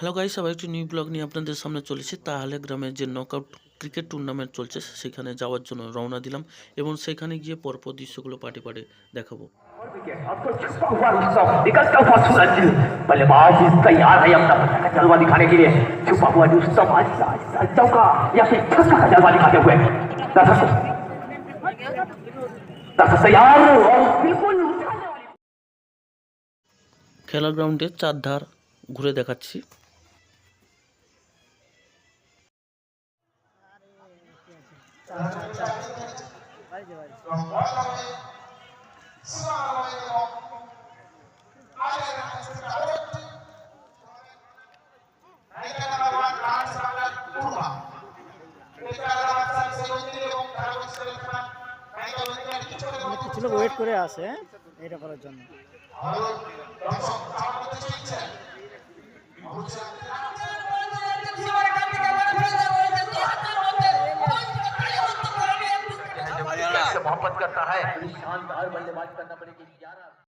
Hello guys আবার একটি new blog নিয়ে আপনাদের সামনে চলেছি তাহলে গ্রামের যে নকআউট ক্রিকেট টুর্নামেন্ট চলছে, সেখানে যাওয়ার জন্য রওনা দিলাম এবং সেখানে গিয়ে পরপর দৃশ্যগুলো পাটে পাটি দেখাবো। খেলার গ্রাউন্ডে চারধার ঘুরে দেখাচ্ছি। লোক ওয়েট করে আছে এটা করার জন্য। से मोहब्बत करता है? शानदार बल्लेबाजी करना पड़ेगी। ग्यारह